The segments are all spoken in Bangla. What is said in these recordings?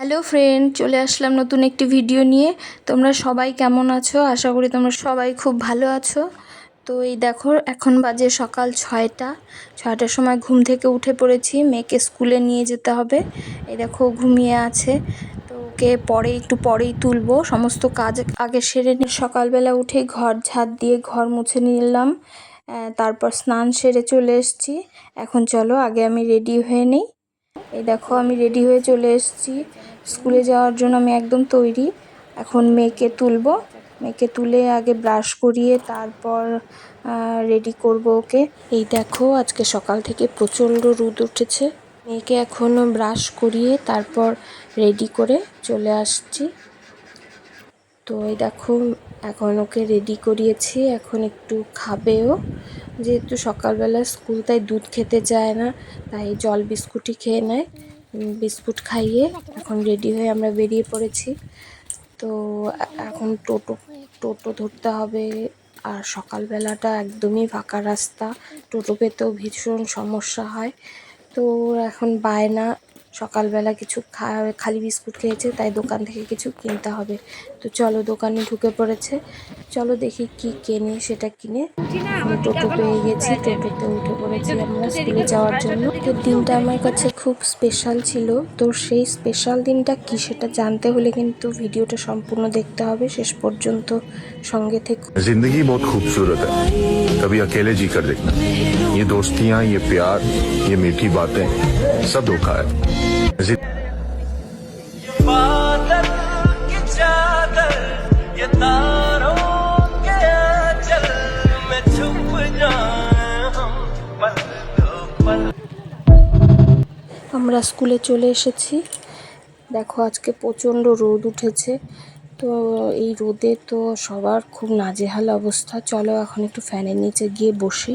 হ্যালো ফ্রেন্ড চলে আসলাম নতুন একটি ভিডিও নিয়ে। তোমরা সবাই কেমন আছো? আশা করি তোমরা সবাই খুব ভালো আছো। তো এই দেখো, এখন বাজে সকাল ছয়টা। ছয়টার সময় ঘুম থেকে উঠে পড়েছি। মেয়েকে স্কুলে নিয়ে যেতে হবে। এই দেখো, ঘুমিয়ে আছে। তো ওকে পরে একটু পরেই তুলবো। সমস্ত কাজ আগে সেরে নিয়ে সকালবেলা উঠে ঘর ঝাড় দিয়ে ঘর মুছে নিলাম। তারপর স্নান সেরে চলে এসেছি। এখন চলো, আগে আমি রেডি হয়ে নিই। এই দেখো, আমি রেডি হয়ে চলে এসেছি। স্কুলে যাওয়ার জন্য আমি একদম তৈরি। এখন মেয়েকে তুলবো। মেয়েকে তুলে আগে ব্রাশ করিয়ে তারপর রেডি করব ওকে। এই দেখো, আজকে সকাল থেকে প্রচণ্ড রোদ উঠেছে। মেয়েকে এখনও ব্রাশ করিয়ে তারপর রেডি করে চলে আসছি। তো এই দেখো, এখন ওকে রেডি করিয়েছি। এখন একটু খাবেও। যেহেতু সকালবেলা স্কুল, তাই দুধ খেতে চায় না, তাই জল বিস্কুটই খেয়ে নেয়। বিস্কুট খাইয়ে এখন রেডি হয়ে আমরা বেরিয়ে পড়েছি। তো এখন টোটো টোটো ধরতে হবে আর সকালবেলাটা একদমই ফাঁকা রাস্তা। টোটো পেতেও ভীষণ সমস্যা হয়। তো এখন বায়না সকালবেলা কিছু খা- খালি বিস্কুট খেয়েছে তাই দোকান থেকে কিছু কিনতে হবে তো চলো দোকানে ঢুকে পড়েছে চলো দেখি কি কেনে সেটা কিনে আমি টোটো পেয়ে গেছি টোটোতে উঠে পড়েছি আমরা স্কুলে যাওয়ার জন্য তো দিনটা আমার কাছে খুব স্পেশাল ছিল তো সেই স্পেশাল দিনটা কি সেটা জানতে হলে কিন্তু ভিডিওটা সম্পূর্ণ দেখতে হবে শেষ পর্যন্ত সঙ্গে থেকে जिंदगी बहुत खूबसूरत है कभी अकेले जी कर देखना ये दोस्तियां ये प्यार ये मीठी बातें सब धोखा है আমরা স্কুলে চলে এসেছি। দেখো আজকে প্রচণ্ড রোদ উঠেছে। তো এই রোদে তো সবার খুব নাজেহাল অবস্থা। চলো এখন একটু ফ্যানের নিচে গিয়ে বসি।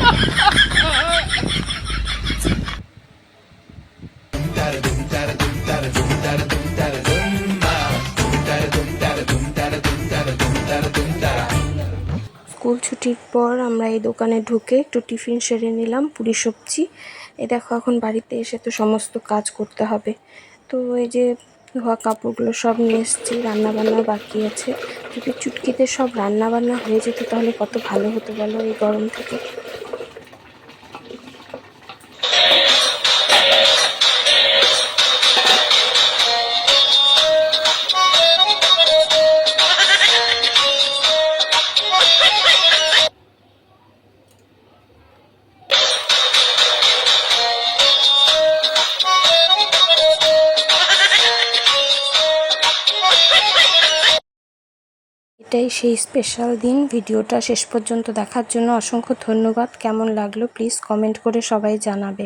ছুটির পর আমরা এই দোকানে ঢুকে একটু টিফিন সেরে নিলাম, পুরি, সবজি। এ দেখো, এখন বাড়িতে এসে তো সমস্ত কাজ করতে হবে। তো এই যে ধোয়া কাপড়গুলো সব নিয়ে এসেছি, রান্নাবান্না বাকি আছে। যদি চুটকিতে সব রান্নাবান্না হয়ে যেত তাহলে কত ভালো হতো বলো এই গরম থেকে? এটাই সেই স্পেশাল দিন। ভিডিওটা শেষ পর্যন্ত দেখার জন্য অসংখ্য ধন্যবাদ। কেমন লাগল প্লিজ কমেন্ট করে সবাই জানাবে।